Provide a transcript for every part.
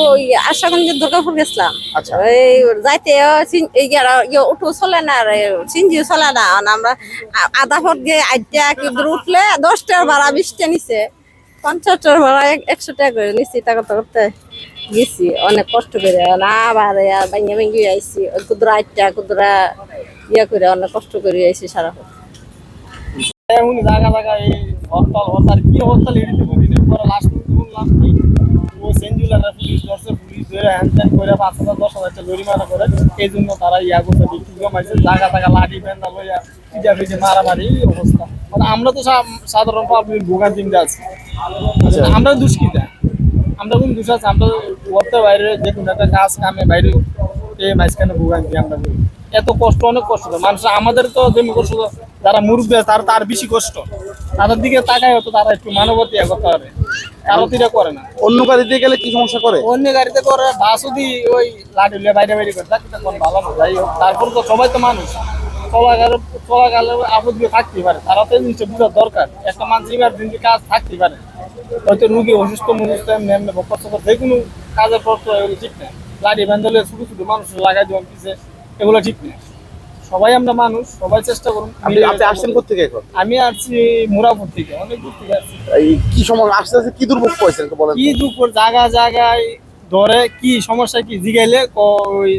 ওই আশাগঞ্জের দুর্গাপুর গেছিলাম। আচ্ছা। এই যাইতে ইয়ে অটো চলে না আর সিনজিও চলে না। আমরা আধা ফট গিয়ে আটটা কি উঠলে দশটার ভাড়া বিশটা নিছে। পঞ্চাশটার ভাড়া এক- একশো টাকা করে নিছি টাকা তো করতে গেছি। অনেক কষ্ট করে না আবার ভাঙ্গি ভাঙ্গি আইসি কুদরা আটটা কুদরা ইয়া করে অনেক কষ্ট করে আইসি সারা এমন জায়গা জায়গা এই হরতাল হরতাল কি হরতাল এড়িতে পারি না। পরে লাস্ট শুনলাম কি পুলিশ ধরছে পুলিশ ধরে করে পাঁচ হাজার দশ হাজার টাকা জরিমানা করে। এই জন্য তারা ইয়া করছে বিক্রি লাঠি লইয়া পিজে মারামারি অবস্থা। মানে আমরা তো সা- সাধারণ পাবলিক ভোগান্তিতে আছি। আমরা দুষ্কৃতা। আমরা কোন দুষ আছে আমরা করতে বাইরে যে কোনো একটা কাজ কামে বাইরে এই মাঝখানে ভোগান্তি আমরা করি। এত কষ্ট অনেক কষ্ট মানুষ আমাদের তো যেমনি কষ্ট যারা মুরব্বী আছে তার তার বেশি কষ্ট। তাদের দিকে তাকায় হতো তারা একটু মানবতী ইয়া করতে পারে। কারও তিরা করে না। অন্য গাড়িতে গেলে কি সমস্যা করে? অন্য গাড়িতে করে বাস যদি ওই লাঠি লিয়ে বাইরে বাইরে করে তখন ভালো না যাই হোক। তারপর তো সবাই তো মানুষ। চলাকালে চলাকালে আপদ দিয়ে থাকতেই পারে। তারা তো জিনিসটা বোঝার দরকার। একটা মানুষ এবার দিন কাজ থাকতেই পারে। হয়তো রুগী অসুস্থ মুসুস্থ এমনি এমনি কষ্ট যে কোনো কাজের পর ঠিক না। লাঠি বান্ধলে ছোটো ছোটো মানুষ লাগাই দেওয়ার পিছিয়ে এগুলো ঠিক না। সবাই আমরা মানুষ সবাই চেষ্টা করুন আপনি আপনি আসছেন কোথেকে এখন? আমি আসছি মুরাপুর থেকে অনেক দূর থেকে আসছি। কি সমস্যা আসতে আসতে কি দুর্ভোগ পড়েছেন বলেন কি দুপুর জায়গা জায়গায় ধরে কি সমস্যা কি? জিগাইলে ওই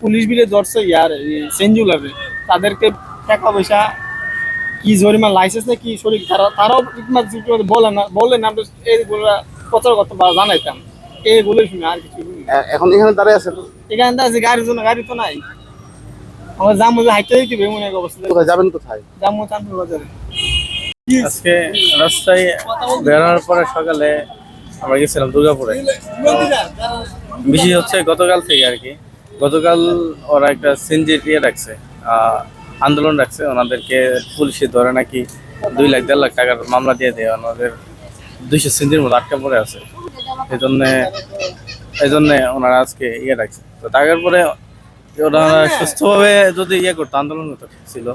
পুলিশ বিলে ধরছে ইয়ার সেঞ্জুলারে তাদেরকে টাকা পয়সা কি জরিমা লাইসেন্স না কি শরীর তারা তারাও বলে না বললে না আমরা এইগুলো প্রচার করতে পারা জানাইতাম। এইগুলোই শুনে আর কিছু এখন এখানে দাঁড়িয়ে আছেন? এখানে আছে গাড়ির জন্য গাড়ি তো নাই। আমার জামু যে হাইতে দিতে এমন এক অবস্থা। কোথায় যাবেন কোথায়? জামু চাঁদপুর বাজারে। আজকে রাস্তায় বেরোনোর পরে সকালে আমরা গেছিলাম দুর্গাপুরে। বেশি হচ্ছে গতকাল থেকে আর কি। গতকাল ওরা একটা সিনজির ইয়ে রাখছে আহ, আন্দোলন রাখছে। ওনাদেরকে পুলিশে ধরে নাকি দুই লাখ দেড় লাখ টাকার মামলা দিয়ে দেয়। ওনাদের দুইশো সিনজির মতো আটকা পড়ে আছে। এই জন্যে এই জন্যে ওনারা আজকে ইয়ে রাখছে। তো টাকার পরে ওনারা সুস্থভাবে যদি ইয়ে করতো আন্দোলন ছিল।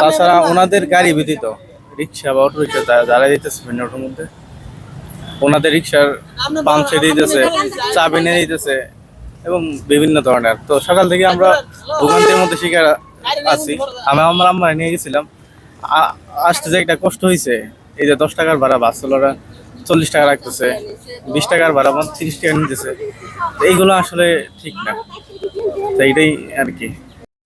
তাছাড়া ওনাদের গাড়ি ব্যতীত রিক্সা বা অটো রিক্সা যারা দিতেছে মেট্রোর মধ্যে ওনাদের রিক্সার পাম্প ছেড়ে দিতেছে চাবি নিয়ে দিতেছে এবং বিভিন্ন ধরনের। তো সকাল থেকে আমরা ভোগান্তির মধ্যে শিকার আছি। আমি আমার আম্মা নিয়ে গেছিলাম। আসতে যে একটা কষ্ট হয়েছে এই যে দশ টাকার ভাড়া বাস চল্লিশ টাকা রাখতেছে বিশ টাকার ভাড়া তিরিশ টাকা নিতেছে এইগুলো আসলে ঠিক না। তো এইটাই আর কি